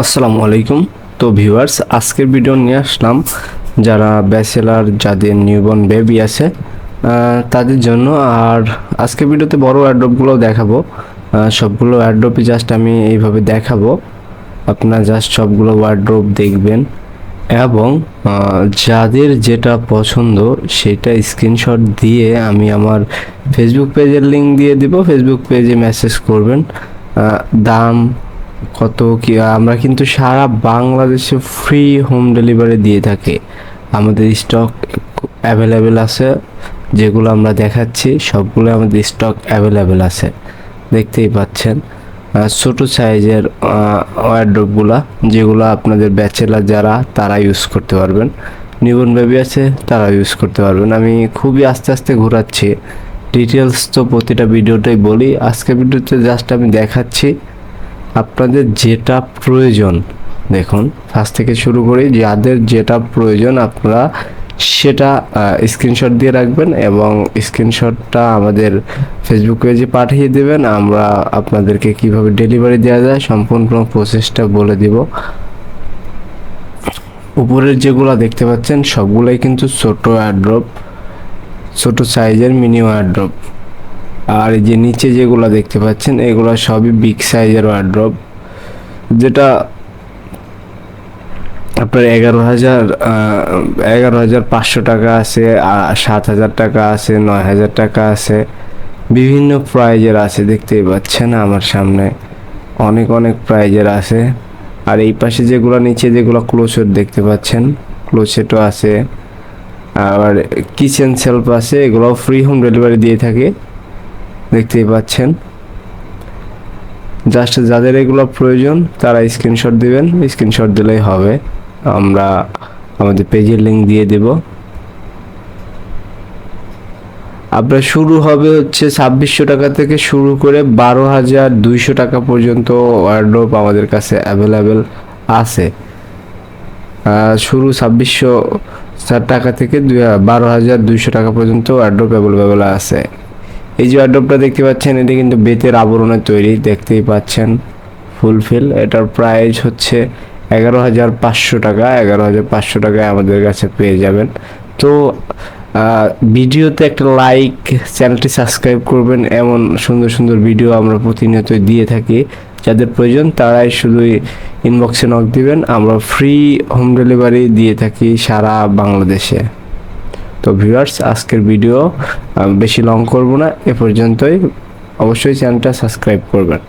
আসসালামু আলাইকুম। তো ভিউয়ার্স, আজকের ভিডিও নিয়ে আসলাম যারা ব্যাচেলার যাদের নিউবর্ন বেবি আছে তাদের জন্য। আর আজকের ভিডিওতে বড় অ্যাড্রপগুলো দেখাবো। সবগুলো অ্যাড্রপই জাস্ট আমি এইভাবে দেখাবো। আপনারা জাস্ট সবগুলো ওয়ার্ড্রোপ দেখবেন। এবং যাদের যেটা পছন্দ, সেটা স্ক্রিনশট দিয়ে আমি আমার ফেসবুক পেজের লিংক দিয়ে দিব। ফেসবুক পেজে মেসেজ করবেন। দাম কত কি, আমরা কিন্তু সারা বাংলাদেশে ফ্রি হোম ডেলিভারি দিয়ে থাকি। আমাদের স্টক অ্যাভেলেবেল আছে, যেগুলো আমরা দেখাচ্ছি, সবগুলো আমাদের স্টক অ্যাভেলেবেল আছে। দেখতেই পাচ্ছেন ছোট সাইজের ওয়ার্ড্রপগুলা যেগুলো আপনাদের ব্যাচেলার যারা, তারা ইউজ করতে পারবেন। নিবন বেবি আছে, তারা ইউজ করতে পারবেন। আমি খুবই আস্তে আস্তে ঘোরাচ্ছি। ডিটেলস তো প্রতিটা ভিডিওটাই বলি। আজকে ভিডিওতে জাস্ট আমি দেখাচ্ছি। আপনাদের যেটা প্রয়োজন, দেখুন ফার্স্ট থেকে শুরু করি, যাদের যেটা প্রয়োজন আপনারা সেটা স্ক্রিনশট দিয়ে রাখবেন এবং স্ক্রিনশটটা আমাদের ফেসবুক পেজে পাঠিয়ে দেবেন। আমরা আপনাদেরকে কীভাবে ডেলিভারি দেওয়া যায়, সম্পূর্ণ প্রসেসটা বলে দিব। উপরের যেগুলো দেখতে পাচ্ছেন, সবগুলোই কিন্তু ছোট অ্যাড্রপ ছোট সাইজের মিনি অ্যাড্রপ আর এই যে নিচে যেগুলো দেখতে পাচ্ছেন, এগুলো সবই বিগ সাইজের ওয়ার্ড্রপ যেটা আপনার এগারো হাজার এগারো হাজার পাঁচশো টাকা আছে সাত হাজার টাকা আছে, নয় হাজার টাকা আছে, বিভিন্ন প্রাইজের আছে, দেখতেই পাচ্ছেন আমার সামনে, অনেক অনেক প্রাইজের আছে। আর এই পাশে যেগুলো, নিচে যেগুলো ক্লোসেট দেখতে পাচ্ছেন ক্লোসেটও আছে। আবার কিচেন সেলফ আছে এগুলো ফ্রি হোম ডেলিভারি দিয়ে থাকে। দেখতেই পাচ্ছেন। জাস্ট যাদের এগুলো প্রয়োজন, তারা স্ক্রিনশট দিবেন। স্ক্রিনশট দিলেই হবে। আমরা আমাদের পেজের লিংক দিয়ে দেব। আপনার শুরু হবে হচ্ছে ছাব্বিশশো টাকা থেকে শুরু করে বারো হাজার দুইশো টাকা পর্যন্ত ওয়ার্ড্রোপ আমাদের কাছে অ্যাভেলেবেল আছে। শুরু ছাব্বিশশো টাকা থেকে বারো হাজার দুইশো টাকা পর্যন্ত ওয়ার্ড্রোপ অ্যাভেলেবেল আছে। এই যে ওয়ার্ড্রপটা দেখতে পাচ্ছেন, এটি কিন্তু বেতের আবরণে তৈরি, দেখতেই পাচ্ছেন। ফুলফিল এটার প্রাইস হচ্ছে এগারো হাজার পাঁচশো টাকা, এগারো হাজার পাঁচশো টাকায় আমাদের কাছে পেয়ে যাবেন। তো ভিডিওতে একটা লাইক চ্যানেলটি সাবস্ক্রাইব করবেন, এমন সুন্দর সুন্দর ভিডিও আমরা প্রতিনিয়ত দিয়ে থাকি। যাদের প্রয়োজন, তারাই শুধুই ইনবক্সে নক দিবেন। আমরা ফ্রি হোম ডেলিভারি দিয়ে থাকি সারা বাংলাদেশে। তো ভিউয়ার্স আজকের ভিডিও বেশি লং করব না এ পর্যন্তই। অবশ্যই চ্যানেলটা সাবস্ক্রাইব করবেন।